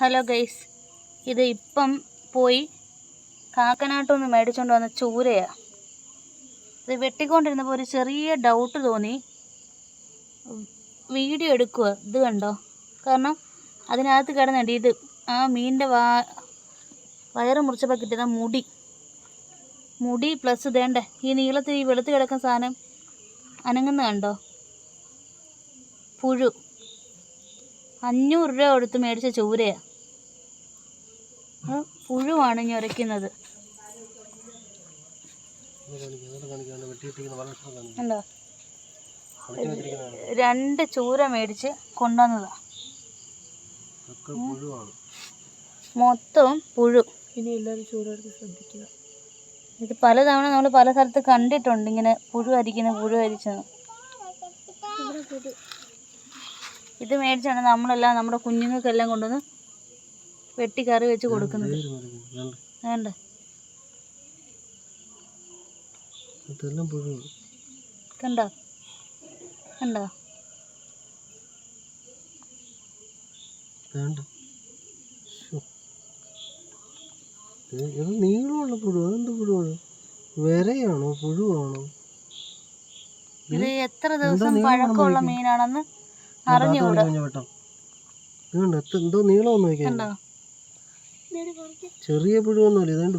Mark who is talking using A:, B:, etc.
A: Hello guys ഇത് ഇപ്പം പോയി കാക്കനാട്ടൊന്ന് മേടിച്ചുകൊണ്ട് വന്ന ചൂരയാണ് ഇത് വെട്ടിക്കൊണ്ടിരുന്നപ്പോൾ ഒരു ചെറിയ ഡൗട്ട് തോന്നി. വീഡിയോ എടുക്കുക ഇത് കണ്ടോ? കാരണം അതിനകത്ത് കിടന്നുണ്ട് ഇത് ആ മീനിന്റെ വാ വയറ് മുറിച്ചപ്പോൾ കിട്ടിയത് മുടി. മുടി പ്ലസ് ഇതേണ്ടേ. ഈ നീളത്തിൽ ഈ വെളുത്ത് കിടക്കുന്ന സാധനം അനങ്ങുന്ന കണ്ടോ? പുഴു. അഞ്ഞൂറ് രൂപ കൊടുത്ത് മേടിച്ച ചൂരയാ. അത് പുഴുവാണ് ഞൊരയ്ക്കുന്നത് ഉണ്ടോ രണ്ട് ചൂര മേടിച്ച് കൊണ്ടുവന്നതാ. മൊത്തവും പുഴു.
B: ഇനി എല്ലാവരും ചൂരെടുത്ത് ശ്രദ്ധിക്കുക.
A: ഇത് പലതവണ നമ്മൾ പല സ്ഥലത്ത് കണ്ടിട്ടുണ്ട് ഇങ്ങനെ പുഴു അരിക്കുന്ന പുഴു അരിച്ചെന്ന്. ഇത് മേടിച്ചാണ് നമ്മളെല്ലാം നമ്മുടെ കുഞ്ഞുങ്ങൾക്കെല്ലാം കൊണ്ടുവന്ന് വെട്ടി കറി വെച്ച് കൊടുക്കുന്നത് വേണ്ട. കണ്ടോ? കണ്ടോ?
B: ഇത് നീളമുള്ള പുഴു അതെന്ത് പുഴുവാണ് വിരയാണോ പുഴുവാണോ?
A: ഇത് എത്ര ദിവസം പഴക്കമുള്ള മീനാണെന്ന് അറിഞ്ഞുകൂടാ.
B: എന്തോ നീളമൊന്നും നോക്കിയാൽ
A: കണ്ടോ?
B: ചെറിയ പുഴുവൊന്നുമല്ല ഇതുകൊണ്ട്